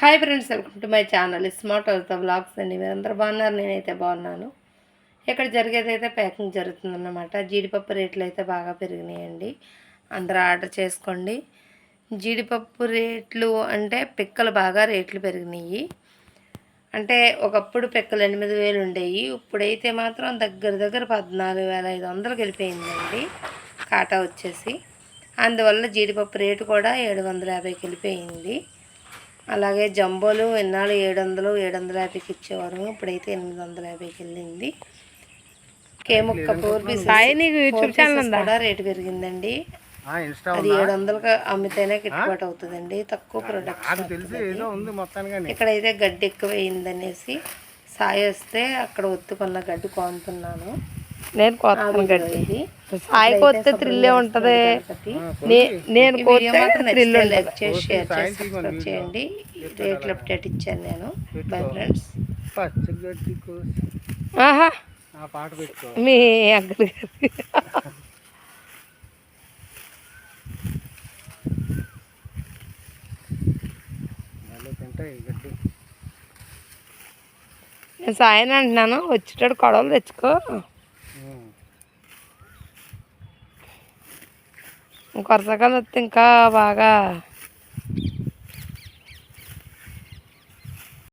Hi friends welcome to my channel smart అవుతా blogs అండి. మీరందరూ బాగున్నారు? నేనైతే బాగున్నాను. ఇక్కడ జరిగేది అయితే ప్యాకింగ్ జరుగుతుందన్నమాట. జీడిపప్పు రేట్లు అయితే బాగా పెరిగినాయండి. అందరూ ఆర్డర్ చేసుకోండి. జీడిపప్పు రేట్లు అంటే పిక్కలు బాగా రేట్లు పెరిగినాయి. అంటే ఒకప్పుడు పిక్కలు ఎనిమిది వేలు ఉండేవి. ఇప్పుడైతే మాత్రం దగ్గర దగ్గర పద్నాలుగు వేల ఐదు వందలకు వెళ్ళిపోయిందండి. కాటా వచ్చేసి. అందువల్ల జీడిపప్పు రేటు కూడా ఏడు వందల యాభైకి వెళ్ళిపోయింది. అలాగే జంబోలు ఎన్నాళ్ళు ఏడు వందలు ఏడు వందల యాభైకి ఇచ్చేవారు. ఇప్పుడైతే ఎనిమిది వందల యాభైకి వెళ్ళింది. ఛానల్ ఉందా? కూడా రేటు పెరిగిందండి. ఆ, ఇన్స్టా అది ఏడు వందలకు అమ్మితేనే గిట్టుబాటు అవుతుందండి. తక్కువ ప్రొడక్ట్ నాకు తెలిసి ఏదో ఉంది మొత్తానికి ఇక్కడైతే గడ్డి ఎక్కువ వేయిందనేసి సాయి వస్తే అక్కడ ఒత్తుకున్న గడ్డి కోనుతున్నాను నేను కోస్తాను గడ్డి సాయి కోస్తే థ్రిల్లే ఉంటది. నే- నేను మాత్రం థ్రిల్ నచ్చితే లైక్ చేసి షేర్ చేసి సబ్స్క్రైబ్ చేయండి రేట్లు అప్డేట్ ఇచ్చాను నేను. Bye friends. ఆహా. ఆ పాట పెట్టుకో. మీ తింటాయి గడ్డి. నేను సాయని అంటున్నాను. వచ్చేటప్పుడు కొడవలు తెచ్చుకో. ఇంకొరసకాలం వస్తే ఇంకా బాగా